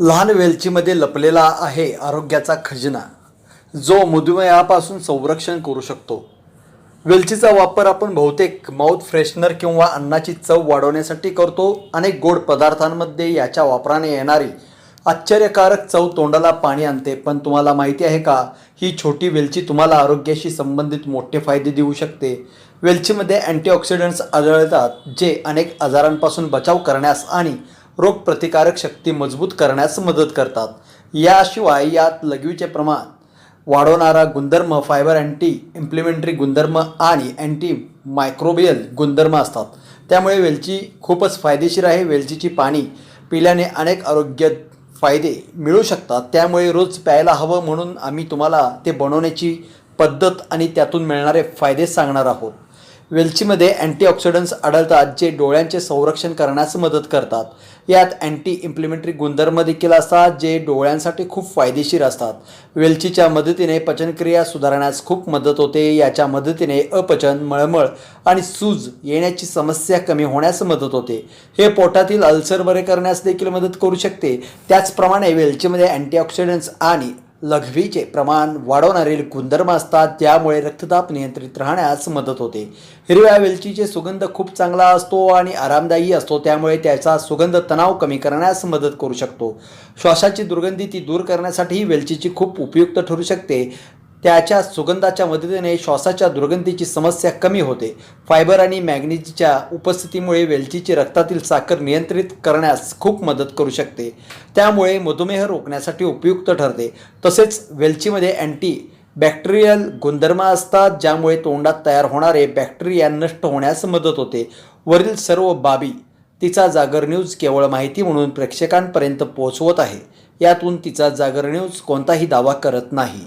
लहान वेलचीमध्ये लपलेला आहे आरोग्याचा खजिना जो मधुमेहापासून संरक्षण करू शकतो. वेलचीचा वापर आपण बहुतेक माउथ फ्रेशनर किंवा अन्नाची चव वाढवण्यासाठी करतो. अनेक गोड पदार्थांमध्ये याच्या वापराने येणारी आश्चर्यकारक चव तोंडाला पाणी आणते. पण तुम्हाला माहिती आहे का? ही छोटी वेलची तुम्हाला आरोग्याशी संबंधित मोठे फायदे देऊ शकते. वेलचीमध्ये अँटीऑक्सिडंट्स आढळतात जे अनेक आजारांपासून बचाव करण्यास आणि रोगप्रतिकारक शक्ती मजबूत करण्यास मदत करतात. याशिवाय यात लघवीचे प्रमाण वाढवणारा गुणधर्म फायबर अँटी इम्प्लिमेंटरी गुणधर्म आणि अँटी मायक्रोबियल गुणधर्म असतात. त्यामुळे वेलची खूपच फायदेशीर आहे. वेलचीची पाणी पिल्याने अनेक आरोग्य फायदे मिळू शकतात. त्यामुळे रोज प्यायला हवं म्हणून आम्ही तुम्हाला ते बनवण्याची पद्धत आणि त्यातून मिळणारे फायदे सांगणार आहोत. वेलचीमध्ये अँटीऑक्सिडंट्स आढळतात जे डोळ्यांचे संरक्षण करण्यास मदत करतात. यात अँटी इम्प्लिमेंटरी गुणधर्म देखील असतात जे डोळ्यांसाठी खूप फायदेशीर असतात. वेलचीच्या मदतीने पचनक्रिया सुधारण्यास खूप मदत होते याच्या मदतीने अपचन मळमळ आणि सूज येण्याची समस्या कमी होण्यास मदत होते. हे पोटातील अल्सर बरे करण्यास देखील मदत करू शकते. त्याचप्रमाणे वेलचीमध्ये अँटीऑक्सिडंट्स आणि लघवीचे प्रमाण वाढवणारे गुणधर्म असतात त्यामुळे रक्तदाब नियंत्रित राहण्यास मदत होते. हिरव्या वेलचीचे सुगंध खूप चांगला असतो आणि आरामदायी असतो त्यामुळे त्याचा सुगंध तणाव कमी करण्यास मदत करू शकतो. श्वासाची दुर्गंधी ती दूर करण्यासाठी वेलचीची खूप उपयुक्त ठरू शकते. त्याच्या सुगंधाच्या मदतीने श्वासाच्या दुर्गंधीची समस्या कमी होते. फायबर आणि मॅग्नेजच्या उपस्थितीमुळे वेलचीची रक्तातील साखर नियंत्रित करण्यास खूप मदत करू शकते. त्यामुळे मधुमेह रोखण्यासाठी उपयुक्त ठरते. तसेच वेलचीमध्ये अँटी बॅक्टेरियल गुणधर्म असतात ज्यामुळे तोंडात तयार होणारे बॅक्टेरिया नष्ट होण्यास मदत होते. वरील सर्व बाबी तिचा जागर न्यूज केवळ माहिती म्हणून प्रेक्षकांपर्यंत पोहोचवत आहे. यातून तिचा जागर न्यूज कोणताही दावा करत नाही.